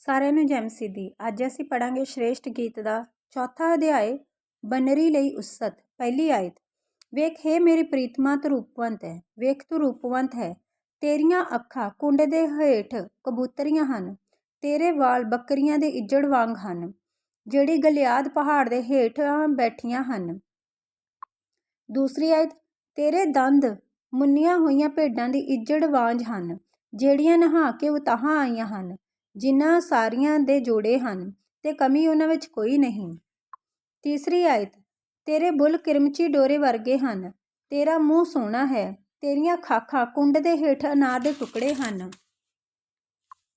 ਸਾਰਿਆਂ ਨੂੰ ਜੈ ਮਸੀਹ ਅੱਜ ਅਸੀਂ ਪੜਾਂਗੇ ਸ਼੍ਰੇਸ਼ਟ ਗੀਤ ਦਾ ਚੌਥਾ ਅਧਿਆਇ, ਬਨਰੀ ਲਈ ਉਸਤ, ਪਹਿਲੀ ਆਇਤ। ਵੇਖ, ਹੈ ਮੇਰੀ ਪ੍ਰੀਤਮਾ ਤੂੰ ਰੂਪਵੰਤ ਹੈ, ਵੇਖ ਤੂੰ ਰੂਪਵੰਤ ਹੈ। ਤੇਰੀਆਂ ਅੱਖਾਂ ਕੁੰਡ ਦੇ ਹੇਠ ਕਬੂਤਰੀਆਂ ਹਨ, ਤੇਰੇ ਵਾਲ ਬੱਕਰੀਆਂ ਦੇ ਇੱਜੜ ਵਾਂਗ ਹਨ, ਜਿਹੜੀ ਗਲਿਆਦ ਪਹਾੜ ਦੇ ਹੇਠ ਬੈਠੀਆਂ ਹਨ। ਦੂਸਰੀ ਆਇਤ, ਤੇਰੇ ਦੰਦ ਮੁੰਨੀਆਂ ਹੋਈਆਂ ਭੇਡਾਂ ਦੀ ਇੱਜੜ ਵਾਂਝ ਹਨ, ਜਿਹੜੀਆਂ ਨਹਾ ਕੇ ਉਤਾਹਾਂ ਆਈਆਂ ਹਨ। ਜਿਨ੍ਹਾਂ ਸਾਰੀਆਂ ਦੇ ਜੋੜੇ ਹਨ ਤੇ ਕਮੀ ਉਹਨਾਂ ਵਿੱਚ ਕੋਈ ਨਹੀਂ। ਤੀਸਰੀ ਆਇਤ, ਤੇਰੇ ਬੁੱਲ ਕਿਰਮਚੀ ਡੋਰੇ ਵਰਗੇ ਹਨ, ਤੇਰਾ ਮੂੰਹ ਸੋਹਣਾ ਹੈ, ਤੇਰੀਆਂ ਖਾਖਾਂ ਕੁੰਡ ਦੇ ਹੇਠ ਅਨਾਰ ਦੇ ਟੁਕੜੇ ਹਨ।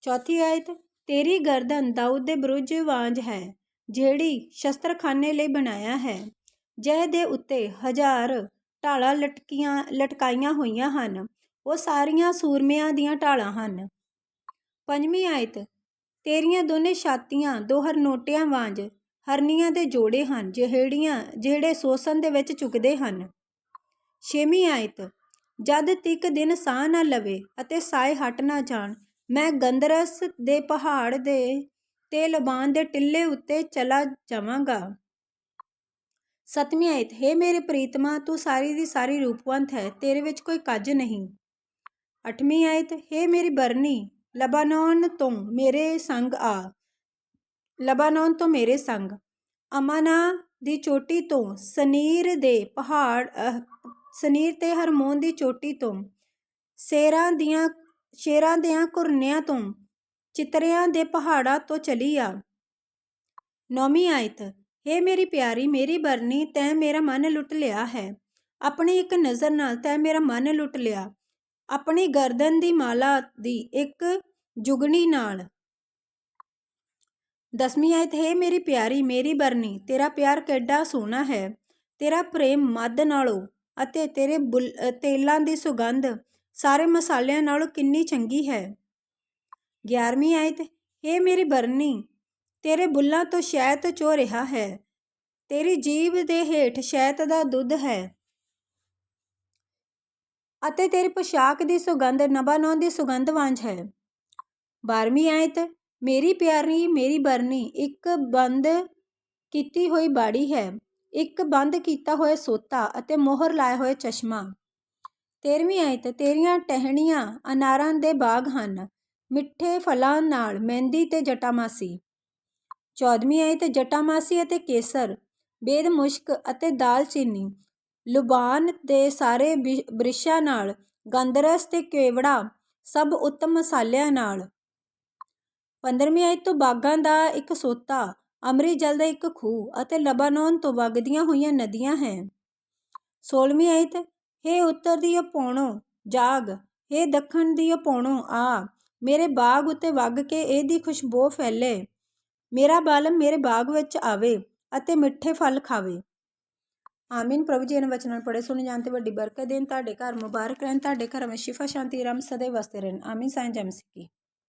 ਚੌਥੀ ਆਇਤ, ਤੇਰੀ ਗਰਦਨ ਦਾਊਦ ਦੇ ਬਰੁਜ ਵਾਂਝ ਹੈ, ਜਿਹੜੀ ਸ਼ਸਤਰਖਾਨੇ ਲਈ ਬਣਾਇਆ ਹੈ ਜਹ ਦੇ ਉੱਤੇ ਹਜ਼ਾਰ ਢਾਲਾਂ ਲਟਕੀਆਂ, ਲਟਕਾਈਆਂ ਹੋਈਆਂ ਹਨ, ਉਹ ਸਾਰੀਆਂ ਸੂਰਮਿਆਂ ਦੀਆਂ ਢਾਲਾਂ ਹਨ। ਪੰਜਵੀਂ ਆਇਤ, ਤੇਰੀਆਂ ਦੋਨੇ ਛਾਤੀਆਂ ਦੋ ਹਰਨੋਟਿਆਂ ਵਾਂਝ ਹਰਨੀਆਂ ਦੇ ਜੋੜੇ ਹਨ ਜਿਹੜੀਆਂ ਜਿਹੜੇ ਸੋਸਨ ਦੇ ਵਿੱਚ ਚੁਗਦੇ ਹਨ। ਛੇਵੀਂ ਆਇਤ, ਜਦ ਤਿੱਕ ਦਿਨ ਸਾਹ ਨਾ ਲਵੇ ਅਤੇ ਸਾਏ ਹਟ ਨਾ ਜਾਣ, ਮੈਂ ਗੰਦਰਸ ਦੇ ਪਹਾੜ ਦੇ ਤੇ ਲਬਾਨ ਦੇ ਟਿੱਲੇ ਉੱਤੇ ਚਲਾ ਜਾਵਾਂਗਾ। ਸਤਵੀਂ ਆਇਤ, ਹੈ ਮੇਰੇ ਪ੍ਰੀਤਮਾ, ਤੂੰ ਸਾਰੀ ਦੀ ਸਾਰੀ ਰੂਪਵੰਤ ਹੈ, ਤੇਰੇ ਵਿੱਚ ਕੋਈ ਕੱਜ ਨਹੀਂ। ਅੱਠਵੀਂ ਆਇਤ, ਹੈ ਮੇਰੀ ਬਰਨੀ ਲਬਾਨੋਨ ਤੋਂ ਮੇਰੇ ਸੰਗ ਆ। ਲਬਾਨੋਨ ਤੋਂ ਮੇਰੇ ਸੰਗ। ਅਮਾਨਾ ਦੀ ਚੋਟੀ ਤੋਂ ਸਨੀਰ ਦੇ ਪਹਾੜ ਸਨੀਰ ਤੇ ਹਰਮੋਨ ਦੀ ਚੋਟੀ ਤੋਂ ਸ਼ੇਰਾਂ ਦੀਆਂ ਸ਼ੇਰਾਂ ਦੀਆਂ ਕੁਰਨਿਆਂ ਤੋਂ ਚਿਤਰਿਆਂ ਦੇ ਪਹਾੜਾਂ ਤੋਂ ਚਲੀ ਆ। ਨੌਵੀਂ ਆਇਤ, ਹੇ ਮੇਰੀ ਪਿਆਰੀ, ਮੇਰੀ ਬਰਨੀ, ਤੈਂ ਮੇਰਾ ਮਨ ਲੁੱਟ ਲਿਆ ਹੈ। ਆਪਣੀ ਇੱਕ ਨਜ਼ਰ ਨਾਲ ਤੈਂ ਮੇਰਾ ਮਨ ਲੁੱਟ ਲਿਆ। ਆਪਣੀ ਗਰਦਨ ਦੀ ਮਾਲਾ ਦੀ ਇੱਕ ਜੁਗਣੀ ਨਾਲ। ਦਸਵੀਂ ਆਇਤ ਹੈ ਮੇਰੀ ਪਿਆਰੀ, ਮੇਰੀ ਬਰਨੀ, ਤੇਰਾ ਪਿਆਰ ਕਿੱਡਾ ਸੋਹਣਾ ਹੈ। ਤੇਰਾ ਪ੍ਰੇਮ ਮੱਧ ਨਾਲੋਂ ਅਤੇ ਤੇਰੇ ਤੇਲਾਂ ਦੀ ਸੁਗੰਧ ਸਾਰੇ ਮਸਾਲਿਆਂ ਨਾਲੋਂ ਕਿੰਨੀ ਚੰਗੀ ਹੈ। 11ਵੀਂ ਆਇਤ ਹੈ ਮੇਰੀ ਬਰਨੀ, ਤੇਰੇ ਬੁੱਲਾਂ ਤੋਂ ਸ਼ਹਿਦ ਚੋ ਰਿਹਾ ਹੈ। ਤੇਰੀ ਜੀਭ ਦੇ ਹੇਠ ਸ਼ਹਿਦ ਦਾ ਦੁੱਧ ਹੈ। ਅਤੇ ਤੇਰੀ ਪੁਸ਼ਾਕ ਦੀ ਸੁਗੰਧ ਨਬਾਨੋਂ ਦੀ ਸੁਗੰਧ ਵਾਂਝ ਹੈ। 12ਵੀਂ ਆਇਤ, ਮੇਰੀ ਪਿਆਰੀ, ਮੇਰੀ ਬਰਨੀ, ਇੱਕ ਬੰਦ ਕੀਤੀ ਹੋਈ ਬਾੜੀ ਹੈ। ਇੱਕ ਬੰਦ ਕੀਤਾ ਹੋਇਆ ਸੋਤਾ ਅਤੇ ਮੋਹਰ ਲਾਏ ਹੋਏ ਚਸ਼ਮਾ। 13ਵੀਂ ਆਇਤ, ਤੇਰੀਆਂ ਟਹਿਣੀਆਂ ਅਨਾਰਾਂ ਦੇ ਬਾਗ ਹਨ। ਮਿੱਠੇ ਫਲਾਂ ਨਾਲ ਮਹਿੰਦੀ ਤੇ ਜਟਾਮਾਸੀ। 14ਵੀਂ ਆਇਤ, ਜਟਾਮਾਸੀ ਅਤੇ ਕੇਸਰ ਬੇਦ ਮੁਸ਼ਕ ਅਤੇ ਦਾਲਚੀਨੀ। ਲੁਬਾਨ ਦੇ ਸਾਰੇ ਬ੍ਰਿਸ਼ਾਂ ਨਾਲ ਗੰਦਰਸ ਤੇ ਕੇਵੜਾ, ਸਭ ਉੱਤਮ ਮਸਾਲਿਆਂ ਨਾਲ। 15ਵੀਂ ਆਇਤ ਤੋਂ ਬਾਗਾਂ ਦਾ ਇੱਕ ਸੋਤਾ ਅਮਰੀ ਜਲ ਦਾ ਇੱਕ ਖੂਹ ਅਤੇ ਲਬਾਨੋਨ ਤੋਂ ਵਗਦੀਆਂ ਹੋਈਆਂ ਨਦੀਆਂ ਹੈ। 16ਵੀਂ ਆਇਤ ਹੇ ਉੱਤਰ ਦੀ ਪੌਣੋ, ਜਾਗ, ਹੇ ਦੱਖਣ ਦੀ ਪੌਣੋ, ਆ, ਮੇਰੇ ਬਾਗ ਉੱਤੇ ਵਗ ਕੇ ਇਹਦੀ ਖੁਸ਼ਬੂ ਫੈਲੇ। ਮੇਰਾ ਬਾਲਮ ਮੇਰੇ ਬਾਗ ਵਿੱਚ ਆਵੇ ਅਤੇ ਮਿੱਠੇ ਫਲ ਖਾਵੇ। ਆਮੀਨ, ਪ੍ਰਭੂ ਜੀ, ਇਹਨਾਂ ਵਚਨਾਂ ਨੂੰ ਪੜ੍ਹੇ, ਸੁਣੇ ਜਾਣ ਤੇ ਵੱਡੀ ਬਰਕਤ ਦੇਣ, ਤੁਹਾਡੇ ਘਰ ਮੁਬਾਰਕ ਰਹਿਣ, ਤੁਹਾਡੇ ਘਰ ਵਿੱਚ ਸ਼ਿਫਾ, ਸ਼ਾਂਤੀ ਰਮ ਸਦੇ ਵਸਦੇ ਰਹਿਣ। ਆਮੀਨ ਸਾਈਂ ਜੈ